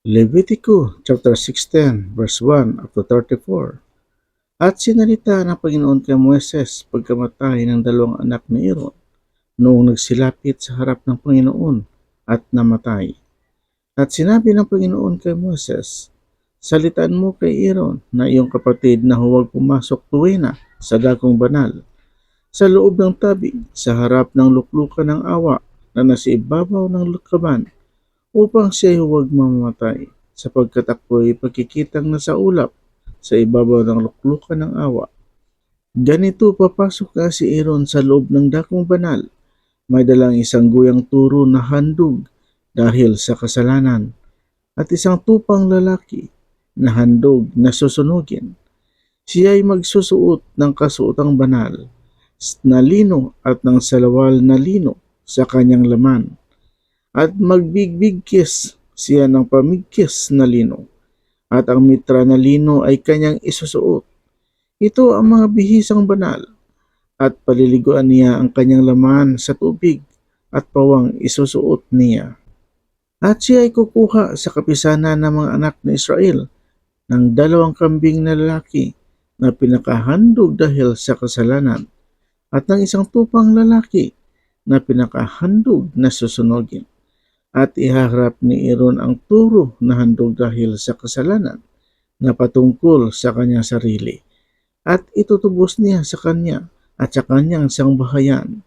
Levitico chapter 16 verse 1 up to 34. At sinalita ng Panginoon kay Moises pagkamatay ng dalawang anak ni Aaron noong nagsilapit sa harap ng Panginoon at namatay. At sinabi ng Panginoon kay Moises, Salitaan mo kay Aaron na iyong kapatid na huwag pumasok tuwina sa dakong banal sa loob ng tabi sa harap ng luklukan ng awa na nasa ibabaw ng lukaban upang siya huwag mamamatay sapagkat ako'y pagkikitang nasa ulap sa ibabaw ng luklukan ng awa. Ganito papasok ka si Aaron sa loob ng dakong banal. May dalang isang guyang turo na handog dahil sa kasalanan at isang tupang lalaki na handog na susunugin. Siya ay magsusuot ng kasuotang banal na lino at ng salawal na lino sa kanyang laman at magbigbigkis siya ng pamigkis na lino at ang mitra na lino ay kanyang isusuot. Ito ang mga bihisang banal at paliliguan niya ang kanyang laman sa tubig at pawang isusuot niya. At siya ay kukuha sa kapisanan ng mga anak ni Israel ng dalawang kambing na lalaki na pinakahandog dahil sa kasalanan at ng isang tupang lalaki na pinakahandog na susunogin at ihaharap ni Aaron ang turo na handog dahil sa kasalanan na patungkol sa kanyang sarili at itutubos niya sa kanya at sa kanyang sangbahayan.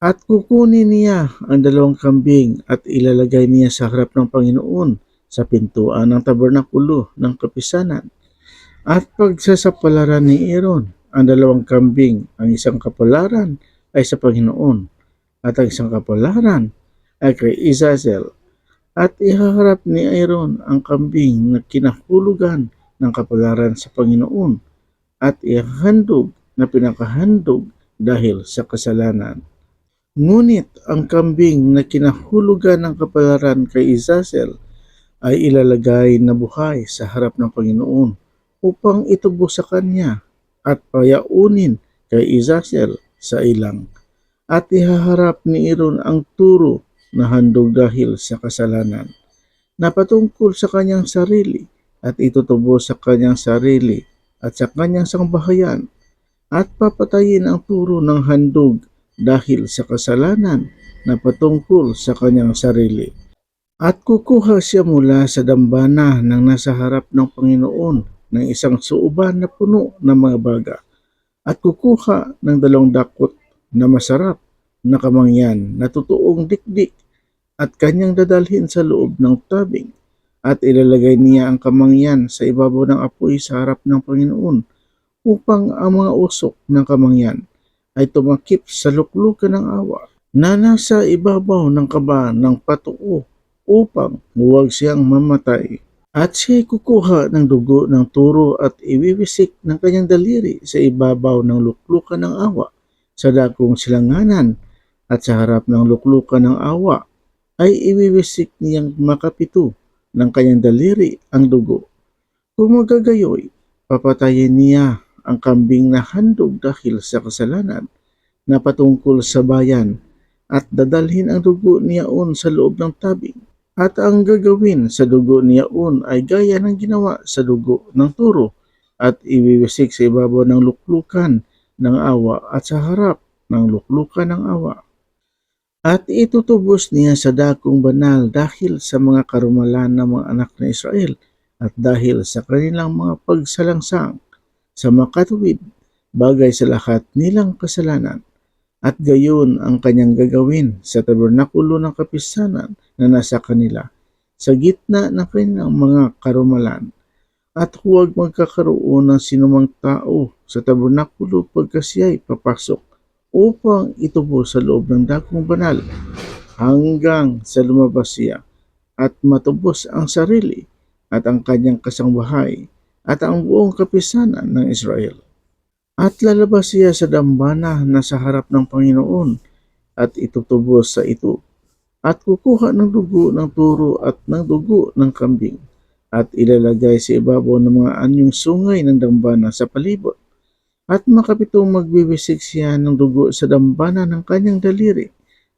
At kukunin niya ang dalawang kambing at ilalagay niya sa harap ng Panginoon sa pintuan ng tabernakulo ng kapisanan. At pagsasapalaran ni Aaron ang dalawang kambing, ang isang kapalaran ay sa Panginoon at ang isang kapalaran Izazel at ihaharap ni Aaron ang kambing na kinahulugan ng kapalaran sa Panginoon at ihahandog na pinakahandog dahil sa kasalanan. Ngunit ang kambing na kinahulugan ng kapalaran kay Izazel ay ilalagay na buhay sa harap ng Panginoon upang itubo sa kanya at payaunin kay Izazel sa ilang. At ihaharap ni Aaron ang turo na handog dahil sa kasalanan na patungkol sa kanyang sarili at itutubo sa kanyang sarili at sa kanyang sangbahayan at papatayin ang turo ng handog dahil sa kasalanan na patungkol sa kanyang sarili. At kukuha siya mula sa dambana ng nasa harap ng Panginoon ng isang suuban na puno ng mga baga at kukuha ng dalawang dakot na masarap na kamangyan na totoong dikdik at kanyang dadalhin sa loob ng tabing at ilalagay niya ang kamangyan sa ibabaw ng apoy sa harap ng Panginoon upang ang mga usok ng kamangyan ay tumakip sa luklukan ng awa na nasa ibabaw ng kaba ng patuo upang huwag siyang mamatay. At siya ay kukuha ng dugo ng turo at iwiwisik ng kanyang daliri sa ibabaw ng luklukan ng awa sa dakong silanganan at sa harap ng luklukan ng awa ay iwiwisik niyang makapito ng kanyang daliri ang dugo. Kung magagayoy, papatayin niya ang kambing na handog dahil sa kasalanan na patungkol sa bayan at dadalhin ang dugo niyaon sa loob ng tabing. At ang gagawin sa dugo niyaon ay gaya ng ginawa sa dugo ng turo at iwiwisik sa ibabaw ng luklukan ng awa at sa harap ng luklukan ng awa. At itutubos niya sa dakong banal dahil sa mga karumalan ng mga anak ng Israel at dahil sa kanilang mga pagsalangsang sa makatuwid bagay sa lahat nilang kasalanan. At gayon ang kanyang gagawin sa tabernakulo ng kapisanan na nasa kanila sa gitna ng kanilang mga karumalan. At huwag magkakaroon ng sinumang tao sa tabernakulo pagka siya'y papasok upang itubo sa loob ng dakong banal hanggang sa lumabas siya at matubos ang sarili at ang kanyang kasangbahay at ang buong kapisanan ng Israel. At lalabas siya sa dambana na sa harap ng Panginoon at itutubos sa ito at kukuha ng dugo ng turo at ng dugo ng kambing at ilalagay sa ibabaw ng mga anyong sungay ng dambana sa palibot at makapitong magbibisik siya ng dugo sa dambana ng kanyang daliri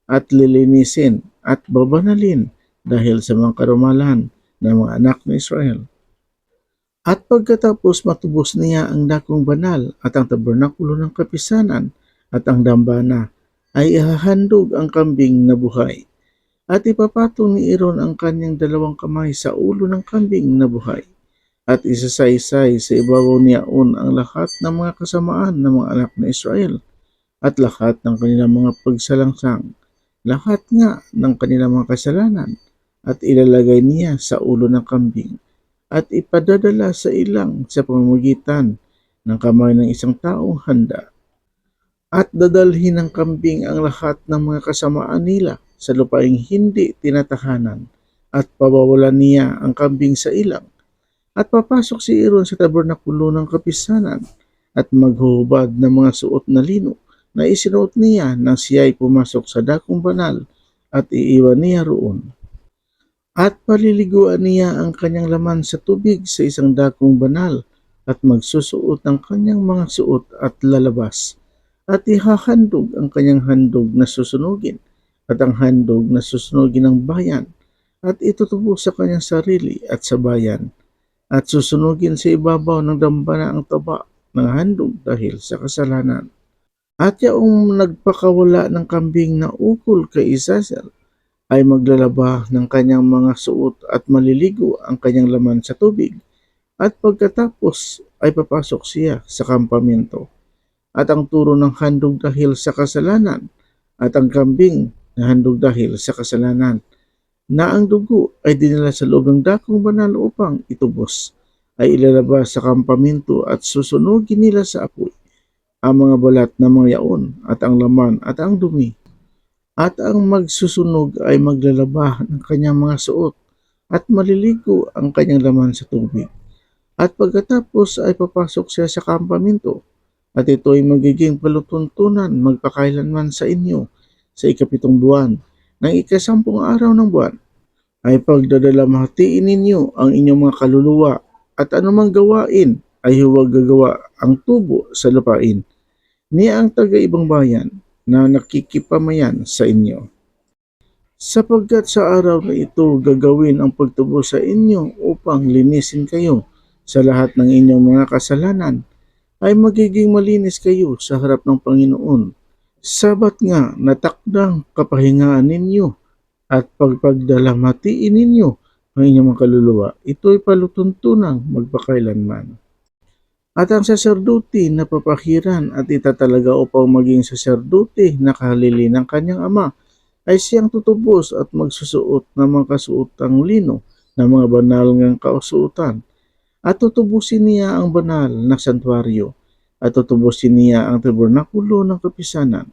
at lilinisin at babanalin dahil sa mga karumalan ng mga anak ni Israel. At pagkatapos matubos niya ang dakong banal at ang tabernakulo ng kapisanan at ang dambana, ay ihahandog ang kambing na buhay. At ipapatong ni Aaron ang kanyang dalawang kamay sa ulo ng kambing na buhay. At isasaysay sa ibabaw niyaon ang lahat ng mga kasamaan ng mga anak na Israel at lahat ng kanilang mga pagsalangsang, lahat nga ng kanilang mga kasalanan at ilalagay niya sa ulo ng kambing at ipadadala sa ilang sa pamamagitan ng kamay ng isang taong handa. At dadalhin ng kambing ang lahat ng mga kasamaan nila sa lupaing hindi tinatahanan at pabawalan niya ang kambing sa ilang. At papasok si Aaron sa tabernakulo ng kapisanan at maghuhubad ng mga suot na lino na isinuot niya nang siya ay pumasok sa dakong banal at iiwan niya roon. At paliliguan niya ang kanyang laman sa tubig sa isang dakong banal at magsusuot ng kanyang mga suot at lalabas. At ihahandog ang kanyang handog na susunugin at ang handog na susunugin ng bayan at itutubo sa kanyang sarili at sa bayan at susunugin sa ibabaw ng dambana ang taba ng handog dahil sa kasalanan. At yaong nagpakawala ng kambing na ukol kay Isazel ay maglalaba ng kanyang mga suot at maliligo ang kanyang laman sa tubig. At pagkatapos ay papasok siya sa kampamento. At ang turo ng handog dahil sa kasalanan at ang kambing na handog dahil sa kasalanan na ang dugo ay dinala sa loob ng dakong banal upang itubos ay ilalabas sa kampamento at susunugin nila sa apoy ang mga balat ng mga yaon at ang laman at ang dumi. At ang magsusunog ay maglalaba ng kanyang mga suot at maliligo ang kanyang laman sa tubig. At pagkatapos ay papasok siya sa kampamento at ito ay magiging palutuntunan magpakailanman sa inyo sa ikapitong buwan ng ikasampung araw ng buwan ay pagdadalamhatiin ninyo ang inyong mga kaluluwa at anumang gawain ay huwag gagawa ang tubo sa lupain ni ang taga-ibang bayan na nakikipamayan sa inyo. Sapagkat sa araw na ito gagawin ang pagtubo sa inyo upang linisin kayo sa lahat ng inyong mga kasalanan, ay magiging malinis kayo sa harap ng Panginoon. Sabat nga natakdang kapahingaan ninyo at pagpagdalamhatiin ninyo ang inyong mga kaluluwa, ito'y palutuntunang magpakailanman. At ang saserdote na papakiran at itatalaga upang maging saserdote na kahalili ng kanyang ama ay siyang tutubos at magsusuot ng mga kasuotang lino ng mga banal ngang kausuotan. At tutubusin niya ang banal na santuario at tutubusin niya ang tabernakulo ng kapisanan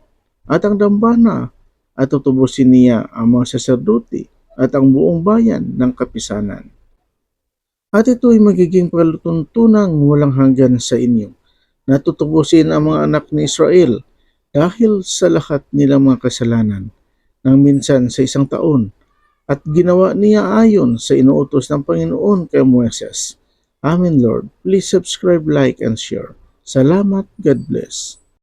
at ang dambana at tutubusin niya ang mga saserdote at ang buong bayan ng kapisanan. At ito'y magiging palutuntunang walang hanggan sa inyo. Natutubusin ang mga anak ni Israel dahil sa lahat nilang mga kasalanan nang minsan sa isang taon at ginawa niya ayon sa inuutos ng Panginoon kay Moises. Amen Lord. Please subscribe, like, and share. Salamat. God bless.